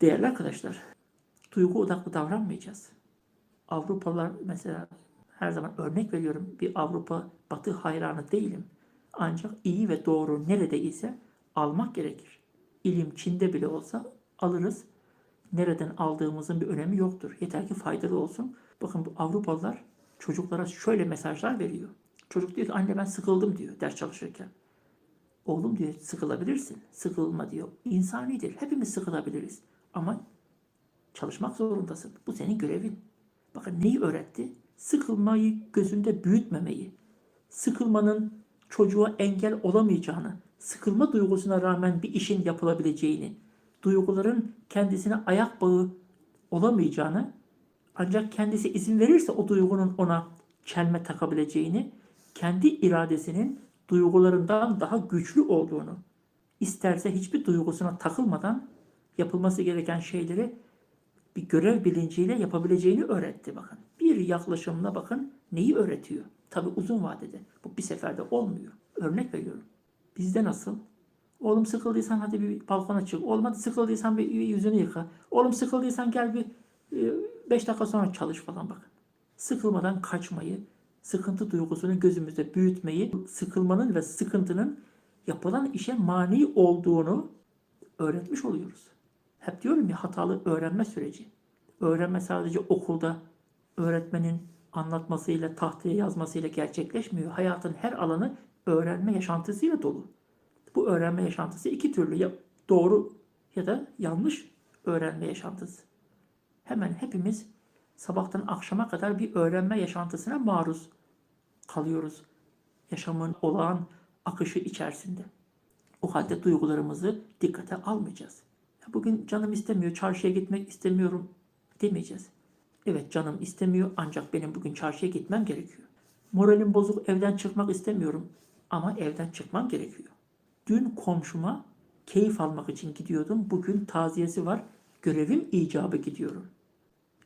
Değerli arkadaşlar, duygu odaklı davranmayacağız. Avrupalılar mesela her zaman örnek veriyorum bir Avrupa Batı hayranı değilim. Ancak iyi ve doğru nerede ise almak gerekir. İlim Çin'de bile olsa alırız. Nereden aldığımızın bir önemi yoktur. Yeter ki faydalı olsun. Bakın bu Avrupalılar çocuklara şöyle mesajlar veriyor. Çocuk diyor ki anne ben sıkıldım diyor ders çalışırken. Oğlum diyor sıkılabilirsin. Sıkılma diyor. İnsanidir. Hepimiz sıkılabiliriz. Ama çalışmak zorundasın. Bu senin görevin. Bakın neyi öğretti? Sıkılmayı gözünde büyütmemeyi. Sıkılmanın çocuğa engel olamayacağını, sıkılma duygusuna rağmen bir işin yapılabileceğini, duyguların kendisine ayak bağı olamayacağını, ancak kendisi izin verirse o duygunun ona çelme takabileceğini, kendi iradesinin duygularından daha güçlü olduğunu, isterse hiçbir duygusuna takılmadan yapılması gereken şeyleri bir görev bilinciyle yapabileceğini öğretti bakın. Bir yaklaşımla bakın neyi öğretiyor. Tabi uzun vadede. Bu bir seferde olmuyor. Örnek veriyorum. Bizde nasıl? Oğlum sıkıldıysan hadi bir balkona çık. Olmadı sıkıldıysan bir yüzünü yıka. Oğlum sıkıldıysan gel bir 5 dakika sonra çalış falan bakın. Sıkılmadan kaçmayı, sıkıntı duygusunu gözümüzde büyütmeyi, sıkılmanın ve sıkıntının yapılan işe mani olduğunu öğretmiş oluyoruz. Hep diyorum ya hatalı öğrenme süreci. Öğrenme sadece okulda öğretmenin anlatmasıyla, tahtaya yazmasıyla gerçekleşmiyor. Hayatın her alanı öğrenme yaşantısıyla dolu. Bu öğrenme yaşantısı iki türlü ya doğru ya da yanlış öğrenme yaşantısı. Hemen hepimiz sabahtan akşama kadar bir öğrenme yaşantısına maruz kalıyoruz. Yaşamın olağan akışı içerisinde. O halde duygularımızı dikkate almayacağız. Bugün canım istemiyor, çarşıya gitmek istemiyorum demeyeceğiz. Evet canım istemiyor ancak benim bugün çarşıya gitmem gerekiyor. Moralim bozuk evden çıkmak istemiyorum ama evden çıkmam gerekiyor. Dün komşuma keyif almak için gidiyordum. Bugün taziyesi var. Görevim icabı gidiyorum.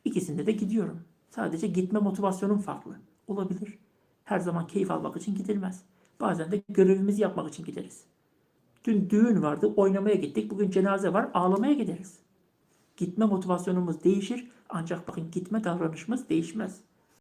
İkisinde de gidiyorum. Sadece gitme motivasyonum farklı. Olabilir. Her zaman keyif almak için gidilmez. Bazen de görevimizi yapmak için gideriz. Dün düğün vardı, oynamaya gittik. Bugün cenaze var, ağlamaya gideriz. Gitme motivasyonumuz değişir. Ancak bakın gitme davranışımız değişmez.